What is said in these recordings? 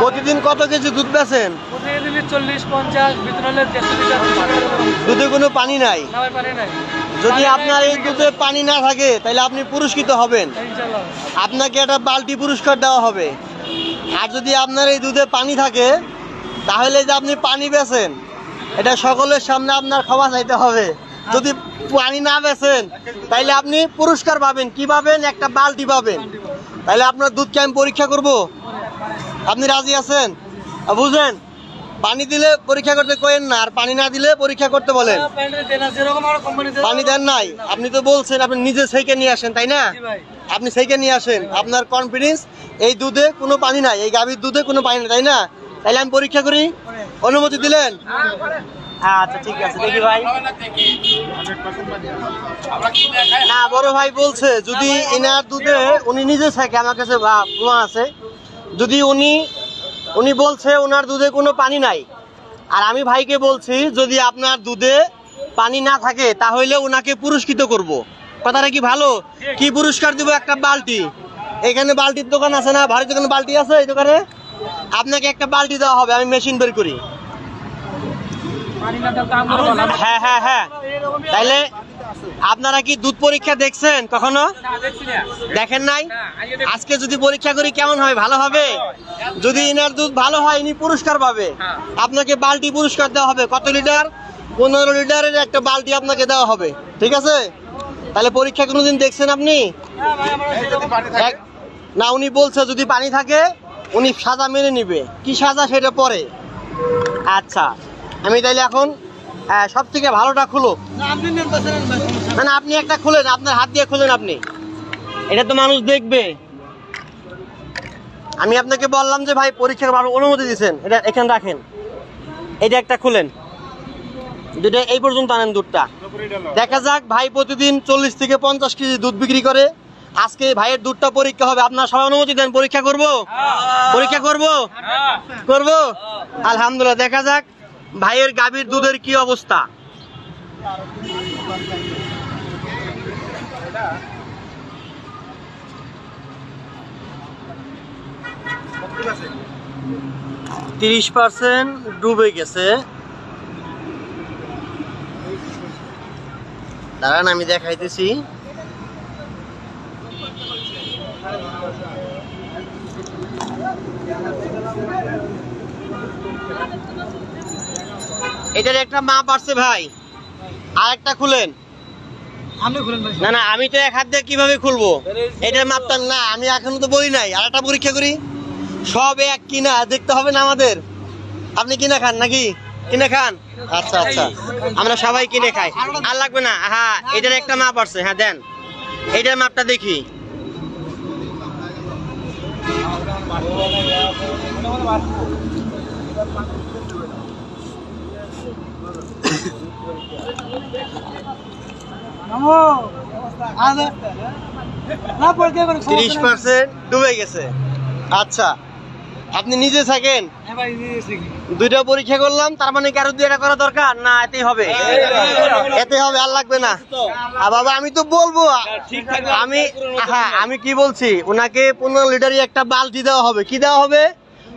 প্রতিদিন কত কেজি দুধ চল্লিশ পঞ্চাশ লিটার দুধে কোনো পানি নাই? যদি আপনার এই দুধে পানি না থাকে তাহলে আপনি পুরস্কৃত হবেন। আপনাকে একটা বালতি পুরস্কার দেওয়া হবে। আর যদি আপনার এই দুধে পানি থাকে তাহলে যে আপনি পানি বেচেন এটা সকলের সামনে আপনার ক্ষমা চাইতে হবে। যদি পানি না বেচেন তাহলে আপনি পুরস্কার পাবেন। কি পাবেন? একটা বালতি পাবেন। তাহলে আপনার দুধকে আমি পরীক্ষা করব। আপনি রাজি আছেন? আহ, বুঝলেন? পানি দিলে পরীক্ষা করতে কোয়েন না আর পানি না দিলে পরীক্ষা করতে বলেন। পানি দেন নাই। আপনি তো বলছেন আপনি নিজে সেইকে নিয়ে আসেন তাই না? আপনি সেইকে নিয়ে আসেন। আপনার কনফিডেন্স এই দুধে কোনো পানি নাই এই গাভীর দুধে কোনো পানি নাই তাই না? তাইলে আমি পরীক্ষা করি। অনুমতি দিলেন? আচ্ছা ঠিক আছে দেখি ভাই। না বড় ভাই বলছে যদি এনার দুধে উনি নিজে থাকে আমার কাছে প্রমাণ আছে। যদি উনি উনি বলছে ওনার দুধে কোনো পানি নাই আর আমি ভাইকে বলছি যদি আপনার দুধে পানি না থাকে তাহলে ওনাকে পুরস্কৃত করব। কথাটা কি ভালো? কি পুরস্কার দিব একটা বালতি? এখানে বালতির দোকান আছে না? ভারী দোকানে বালতি আছে এই দোকানে? আপনাকে একটা বালতি দেওয়া হবে আমি মেশিন বের করি। হ্যাঁ হ্যাঁ হ্যাঁ। তাইলে আপনারা কি দুধ পরীক্ষা দেখছেন কখনো? না দেখছি না। দেখেন নাই? আজকে যদি পরীক্ষা করি কেমন হয়? ভালো হবে? যদি ইনার দুধ ভালো হয় ইনি পুরস্কার পাবে। হ্যাঁ। আপনাকে বালতি পুরস্কার দেওয়া হবে। কত লিটার? পনেরো লিটারের একটা বালতি আপনাকে দেওয়া হবে। ঠিক আছে? তাহলে পরীক্ষা কোনোদিন দেখছেন আপনি? হ্যাঁ না উনি বলছে যদি পানি থাকে উনি সাজা মেনে নিবে। কি সাজা? সেটা পরে। আচ্ছা। আমি তাইলে এখন সব থেকে ভালোটা খুলো। না আপনি নেন বসেন ভাই সমস্যা না আপনি একটা খুলেন আপনার হাত দিয়ে খুলেন আপনি। এটা তো মানুষ দেখবে। আমি আপনাকে বললাম যে ভাই পরীক্ষার ভালো অনুমতি দিয়েছেন। এটা এখানে রাখেন। এটা একটা খুলেন। দুটো এই পর্যন্ত আনেন দুধটা। দেখা যাক ভাই প্রতিদিন চল্লিশ থেকে পঞ্চাশ কেজি দুধ বিক্রি করে। আজকে ভাইয়ের দুধটা পরীক্ষা হবে। আপনার সবাই অনুমতি দেন পরীক্ষা করব? পরীক্ষা করব? হ্যাঁ। করব? আলহামদুলিল্লাহ দেখা যাক। ভাইয়ের গাভীর দুধের কি অবস্থা? তিরিশ পার্সেন্ট ডুবে গেছে। দাঁড়ান আমি দেখাইতেছি। এটার একটা মাপ আসছে ভাই। আর একটা খুলেন না না আমি তো এক হাত দিয়ে কীভাবে খুলবো? এটার মাপটা না আমি এখনও তো বলি নাই। আর একটা পরীক্ষা করি। সব এক কিনা দেখতে হবে না আমাদের। আপনি কিনা খান নাকি? কিনে খান? আচ্ছা আচ্ছা। আমরা সবাই কিনে খাই। আর লাগবে না। হ্যাঁ এটার একটা মাপ আছে হ্যাঁ দেন। এটার মাপটা দেখি। তিরিশ পার্সেন্ট ডুবে গেছে। আচ্ছা আপনি নিজে থাকেন। হ্যাঁ দুইটা পরীক্ষা করলাম তার মানে কি আরও দুইটা করা দরকার? না এতেই হবে। এতে হবে। আর লাগবে না। আর বাবা আমি তো বলব আমি হ্যাঁ আমি কি বলছি ওনাকে পনেরো লিটারই একটা বালতি দেওয়া হবে। কি দেওয়া হবে?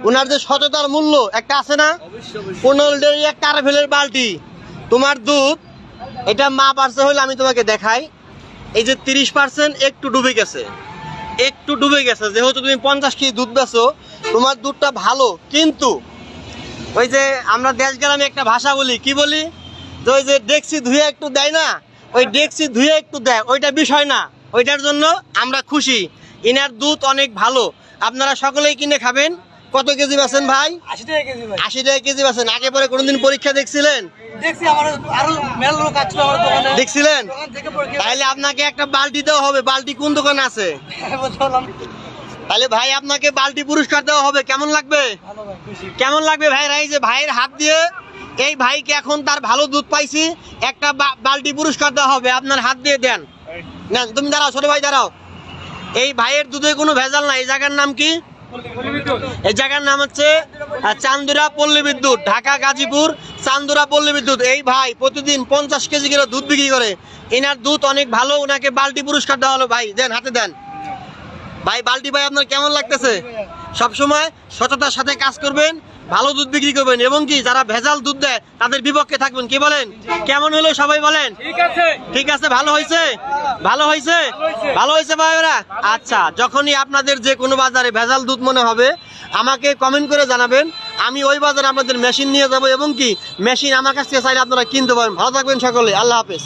ওনার যে সততার মূল্য একটা আছে না? পনেরো লিটারই এক কারাফেলের বালতি। তোমার দুধ, এটা মা পার্সে হলে আমি তোমাকে দেখাই। এই যে তিরিশ পার্সেন্ট একটু ডুবে গেছে। একটু ডুবে গেছে। যেহেতু তুমি পঞ্চাশ কেজি দুধ বেছো, তোমার দুধটা ভালো। কিন্তু ওই যে আমরা দেশ গ্রামে একটা ভাষা বলি, কি বলি? যে ওই যে ডেক্সি ধুয়ে একটু দেয় না, ওই ডেক্সি ধুয়ে একটু দেয়, ওইটা বিষয় না। ওইটার জন্য আমরা খুশি। ইনার দুধ অনেক ভালো। আপনারা সকলেই কিনে খাবেন। কত কেজি বেছেন ভাই? আশি টাকা কেজি বেছেন আগে পরে কোনদিন পরীক্ষা দেখছিলেন? দেখছিলেন? তাহলে আপনাকে একটা বালতি দেওয়া হবে। বালতি কোন দোকানে আছে? তাহলে ভাই আপনাকে বালতি পুরস্কার দেওয়া হবে। কেমন লাগবে? ভাই কেমন লাগবে ভাই? এই যে ভাইয়ের হাত দিয়ে এই ভাইকে এখন তার ভালো দুধ পাইছি। একটা বালতি পুরস্কার দেওয়া হবে। আপনার হাত দিয়ে দেন। নেন তুমি দাঁড়াও ছোট ভাই দাঁড়াও। এই ভাইয়ের দুধে কোনো ভেজাল নাই। এই জায়গার নাম কি? এই জায়গার নাম হচ্ছে চান্দুরা পল্লী বিদ্যুৎ, ঢাকা, গাজীপুর, চান্দুরা পল্লী বিদ্যুৎ। এই ভাই প্রতিদিন পঞ্চাশ কেজি করে দুধ বিক্রি করে। এনার দুধ অনেক ভালো, ওনাকে বাল্টি পুরস্কার দেওয়া হলো। ভাই, দেন, হাতে দেন। ভাই বাল্টি ভাই, আপনার কেমন লাগতেছে? সবসময় সততার সাথে কাজ করবেন। ভালো দুধ বিক্রি করবেন এবং কি যারা ভেজাল দুধ দেয় তাদের বিপক্ষে থাকবেন। কি বলেন? কেমন হলো সবাই বলেন? ঠিক আছে। ঠিক আছে ভালো হয়েছে? ভালো হয়েছে? ভালো হয়েছে। ভাইরা আচ্ছা যখনই আপনাদের যে কোনো বাজারে ভেজাল দুধ মনে হবে আমাকে কমেন্ট করে জানাবেন। আমি ওই বাজারে আপনাদের মেশিন নিয়ে যাব এবং কি মেশিন আমার কাছ থেকে চাইলে আপনারা কিনতে পারেন ভালো থাকবেন সকলে। আল্লাহ হাফেজ।